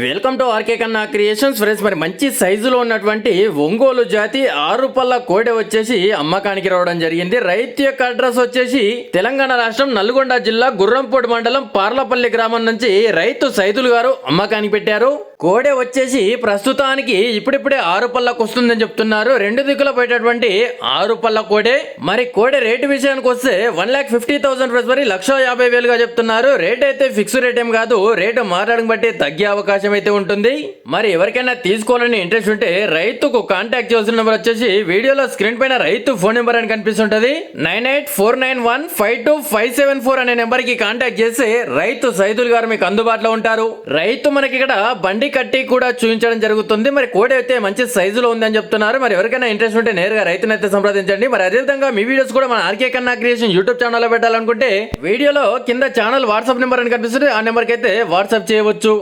Welcome to RK Kanna creations friends మరి మంచి సైజులో ఉన్నటువంటి ఒంగోలు జాతి ఆరు పళ్ళ కోడె వచ్చేసి అమ్మకానికి రావడం జరిగింది. రైతు యొక్క అడ్రస్ వచ్చేసి తెలంగాణ రాష్ట్రం నల్గొండ జిల్లా గుర్రంపూడి మండలం పార్లపల్లి గ్రామం నుంచి రైతు సైదులు గారు అమ్మకానికి పెట్టారు. కోడె వచ్చేసి ప్రస్తుతానికి ఇప్పుడిప్పుడే ఆరు పళ్ళకు వస్తుందని చెప్తున్నారు. రెండు దిక్కుల పోయేటటువంటి ఆరు పళ్ళ కోడే. మరి కోడె రేటు విషయానికి వస్తే one lakh fifty thousand rupees మరి లక్ష యాభై వేలుగా చెప్తున్నారు. రేట్ అయితే ఫిక్స్ రేట్ ఏం కాదు. రేటు మారడం బట్టి తగ్గే అవకాశం అయితే ఉంటుంది. మరి ఎవరికైనా తీసుకోవాలని ఇంట్రెస్ట్ ఉంటే రైతుకు కాంటాక్ట్ చేసిన నెంబర్ వచ్చేసి వీడియోలో స్క్రీన్ పైన రైతు ఫోన్ నెంబర్ అని కనిపిస్తుంటది. Nine eight four nine one five two five seven four అనే నెంబర్కి కాంటాక్ట్ చేస్తే రైతు సైదుల్ గారు మీకు అందుబాటులో ఉంటారు. రైతు మనకి ఇక్కడ బండి కట్టి కూడా చూపించడం జరుగుతుంది. మరి కోడి అయితే మంచి సైజులో ఉందని చెప్తున్నారు. మరి ఎవరికైనా ఇంట్రెస్ట్ ఉంటే నేరుగా రైతును అయితే సంప్రదించండి. మరి అదేవిధంగా మీ వీడియోస్ కూడా మన ఆర్కే కన్నా క్రియేషన్ యూట్యూబ్ ఛానల్లో పెట్టాలనుకుంటే వీడియోలో కింద ఛానల్ వాట్సాప్ నెంబర్ అని కనిపిస్తుంది. ఆ నెంబర్కి అయితే వాట్సాప్ చేయవచ్చు.